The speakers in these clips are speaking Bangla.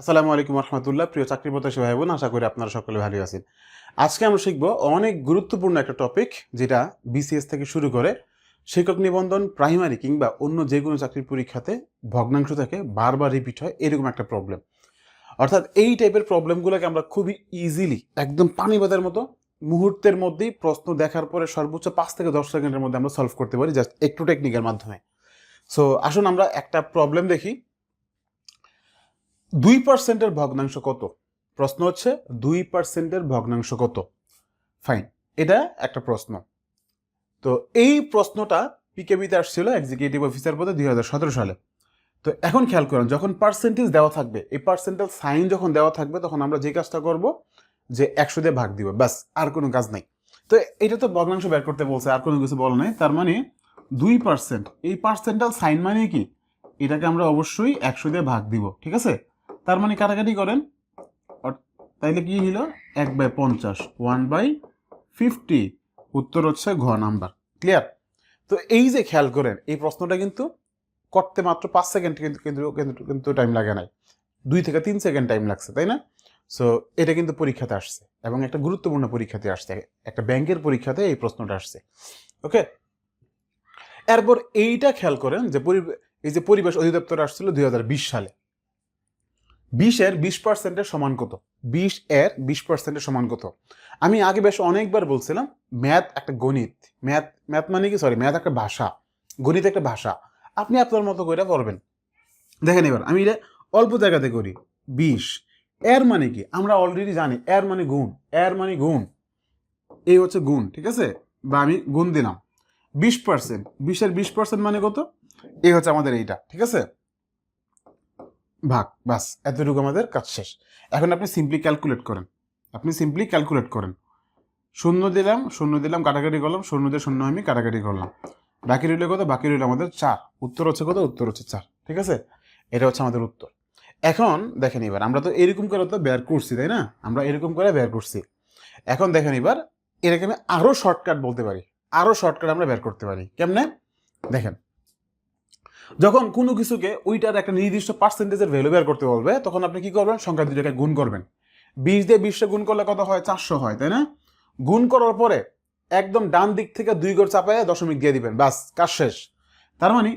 আসসালামু আলাইকুম রহমতুল্লাহ। প্রিয় চাকরি প্রত্যাশী ভাই বোন আশা করি আপনারা সকলে ভালো আছেন। আজকে আমরা শিখব অনেক গুরুত্বপূর্ণ একটা টপিক যেটা বিসিএস থেকে শুরু করে শিক্ষক নিবন্ধন প্রাইমারি কিংবা অন্য যে কোনো চাকরির পরীক্ষাতে ভগ্নাংশ থেকে বারবার রিপিট হয়, এরকম একটা প্রবলেম অর্থাৎ এই টাইপের প্রবলেমগুলোকে আমরা খুবই ইজিলি একদম পানি বাঁধার মতো মুহূর্তের মধ্যেই প্রশ্ন দেখার পরে সর্বোচ্চ পাঁচ থেকে দশ সেকেন্ডের মধ্যে আমরা সলভ করতে পারি জাস্ট একটু টেকনিকের মাধ্যমে। সো আসুন আমরা একটা প্রবলেম দেখি। দুই পার্সেন্টের ভগ্নাংশ কত? প্রশ্ন হচ্ছে দুই পার্সেন্টের ভগ্নাংশ কত? ফাইন এটা একটা প্রশ্ন। তো এই প্রশ্নটা পিকেবিতে আসছিল এক্সিকিউটিভ অফিসার পদে দুই হাজার সতেরো সালে। তো এখন খেয়াল করেন, যখন পার্সেন্টেজ দেওয়া থাকবে, এই পার্সেন্টেজ সাইন যখন দেওয়া থাকবে, তখন আমরা যে কাজটা করব, যে একশো দিয়ে ভাগ দিব, ব্যাস, আর কোনো কাজ নাই। তো এটা তো ভগ্নাংশ বের করতে বলছে, আর কোনো কিছু বলা নাই। তার মানে দুই পার্সেন্ট এই পার্সেন্টাল সাইন মানে কি? এটাকে আমরা অবশ্যই একশো দিয়ে ভাগ দিব, ঠিক আছে? তার মানে কাটাকাটি করেন। তাইলে কি হলো এক বাই পঞ্চাশ, ওয়ান বাই ফিফটি। উত্তর হচ্ছে ঘ নাম্বার। ক্লিয়ার? তো এই যে খেয়াল করেন, এই প্রশ্নটা কিন্তু করতে মাত্র পাঁচ সেকেন্ড কিন্তু কিন্তু কিন্তু টাইম লাগে নাই। দুই থেকে তিন সেকেন্ড টাইম লাগছে, তাই না? সো এটা কিন্তু পরীক্ষাতে আসছে এবং একটা গুরুত্বপূর্ণ পরীক্ষাতে আসছে। একটা ব্যাংকের পরীক্ষাতে এই প্রশ্নটা আসছে। ওকে এরপর এইটা খেয়াল করেন যে এই যে পরিবেশ অধিদপ্তর আসছিল দুই হাজার বিশ সালে। বিশের বিশ পার্সেন্টের সমান কত? বিশ এর বিশ পার্সেন্টের সমান কত? আমি আগে বেশ অনেকবার বলছিলাম ম্যাথ একটা গণিত। ম্যাথ ম্যাথ মানে কি? সরি ম্যাথ একটা ভাষা। গণিত একটা ভাষা। আপনি আপনার মতো করে পড়বেন। দেখেন এবার, আমি এটা অল্প জায়গাতে করি। বিশ। এর মানে কি? আমরা অলরেডি জানি, এর মানে গুণ। এর মানে গুণ। এই হচ্ছে গুণ, ঠিক আছে? বা আমি গুণ দিলাম। বিশ পার্সেন্ট বিশের বিশ পার্সেন্ট মানে কত? এই হচ্ছে আমাদের এইটা, ঠিক আছে? ভাগ, বাস, এতটুকু আমাদের কাজ শেষ। এখন আপনি সিম্পলি ক্যালকুলেট করেন। আপনি সিম্পলি ক্যালকুলেট করেন। শূন্য দিলাম শূন্য দিলাম, কাটাকাটি করলাম, শূন্য দিয়ে শূন্য আমি কাটাকাটি করলাম। বাকি রইল কত? বাকি রইল আমাদের চার। উত্তর হচ্ছে কত? উত্তর হচ্ছে চার। ঠিক আছে? এটা হচ্ছে আমাদের উত্তর। এখন দেখেন এবার, আমরা তো এরকম করে তো বের করছি, তাই না? আমরা এরকম করে বের করছি। এখন দেখেন এবার, এটাকে আমি আরও শর্টকাট বলতে পারি। আরও শর্টকাট আমরা বের করতে পারি। কেমনে? দেখেন যখন কোনো কিছুকে ওইটার একটা নির্দিষ্ট পার্সেন্টেজের ভ্যালু বের করতে বলবে, তখন আপনি কি করবেন? সংখ্যা দুটাকে গুণ করবেন। বিশ দিয়ে বিশটা গুণ করলে কত হয়? চারশো হয়, তাই না? গুণ করার পরে একদম ডান দিক থেকে দুই গড় চাপায় দশমিক দিয়ে দিবেন। বাস কাজ শেষ। তার মানে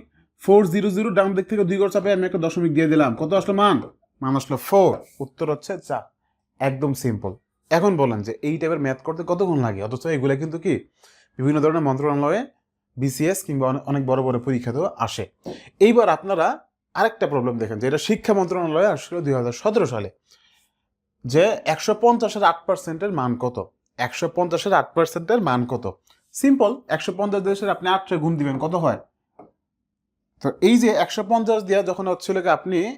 ফোর জিরো জিরো ডান দিক থেকে দুই গড় চাপায় আমি একটা দশমিক দিয়ে দিলাম। কত আসলো? মান? মান আসলো ফোর উত্তর হচ্ছে চার। একদম সিম্পল এখন বলেন যে এই টাইপের ম্যাথ করতে কতক্ষণ লাগে? অথচ এগুলো কিন্তু কি? বিভিন্ন ধরনের মন্ত্রণালয়ে বিসিএস কিংবা অনেক- বড় বড় পরীক্ষাতেও আসে। এইবার আপনারা আরেকটা প্রবলেম দেখেন যেটা শিক্ষা মন্ত্রণালয়ে আসছিল দুই সালে, যে একশো পঞ্চাশের আট পার্সেন্টের মান কত? একশো পঞ্চাশের আট পার্সেন্টের মান কত? সিম্পল একশো পঞ্চাশ দেশের আপনি আটটা গুণ দিবেন, কত হয়? তো এই যে একশো পঞ্চাশ দিয়ে যখন হচ্ছিল আপনি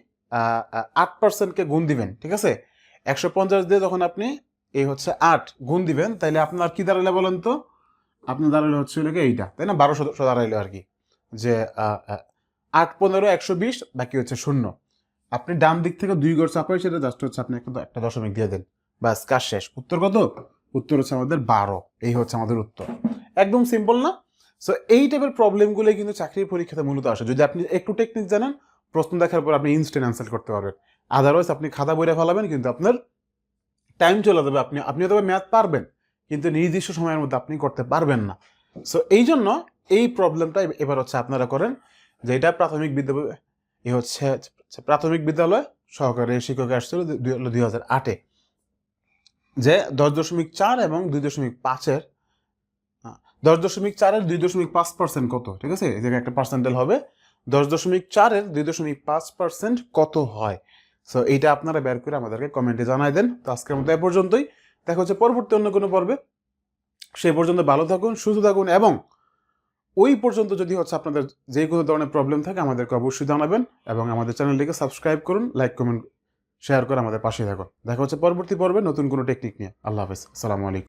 আট পার্সেন্টকে গুণ দিবেন, ঠিক আছে? একশো পঞ্চাশ দিয়ে যখন আপনি এই হচ্ছে আট গুণ দিবেন তাহলে আপনার কি দাঁড়ালে বলেন তো? আপনার দাঁড়ালে হচ্ছিল কি এইটা, তাই না? বারোশো দাঁড়াইলো আর কি। যে আট, পনেরো, একশো বিশ, বাকি হচ্ছে শূন্য। আপনি ডান দিক থেকে দুই গড় চাপাই সেটা জাস্ট হচ্ছে আপনি একটা একটা দশমিক দিয়ে দেন। ব্যাস, কাজ শেষ। উত্তর কত? উত্তর হচ্ছে আমাদের বারো। এই হচ্ছে আমাদের উত্তর। একদম সিম্পল না? সো এই টাইপের প্রবলেমগুলোই কিন্তু চাকরির পরীক্ষাতে মূলত আসে। যদি আপনি একটু টেকনিক জানেন, প্রশ্ন দেখার পর আপনি ইনস্ট্যান্ট অ্যান্সার করতে পারবেন। আদারওয়াইজ আপনি খাতা বইরে ফেলাবেন, কিন্তু আপনার টাইম চলে যাবে। আপনি আপনি তবে ম্যাথ পারবেন। কিন্তু নির্দিষ্ট সময়ের মধ্যে আপনি করতে পারবেন না। সো এই জন্য এই প্রবলেমটা এবার হচ্ছে আপনারা করেন যে এটা প্রাথমিক বিদ্যালয়, এ হচ্ছে প্রাথমিক বিদ্যালয় সহকারী শিক্ষক আসছিল দুই হাজার আটে। যে দশ দশমিক চার এবং দুই দশমিক পাঁচের দশ দশমিক চারের দুই দশমিক পাঁচ পার্সেন্ট কত? ঠিক আছে? এই একটা পার্সেন্টেল হবে। দশ দশমিক চারের দুই দশমিক পাঁচ পার্সেন্ট কত হয়? সো এইটা আপনারা বের করে আমাদেরকে কমেন্টে জানাই দেন। তো আজকের মতো এ পর্যন্তই। দেখা হচ্ছে পরবর্তী অন্য কোনো পর্বে। সেই পর্যন্ত ভালো থাকুন, সুস্থ থাকুন এবং ওই পর্যন্ত যদি হচ্ছে আপনাদের যে কোনো ধরনের প্রবলেম থাকে আমাদেরকে অবশ্যই জানাবেন এবং আমাদের চ্যানেলটিকে সাবস্ক্রাইব করুন লাইক কমেন্ট শেয়ার করে আমাদের পাশে থাকুন। দেখা হচ্ছে পরবর্তী পর্বে নতুন কোনো টেকনিক নিয়ে। আল্লাহ হাফেজ। আসসালামু আলাইকুম।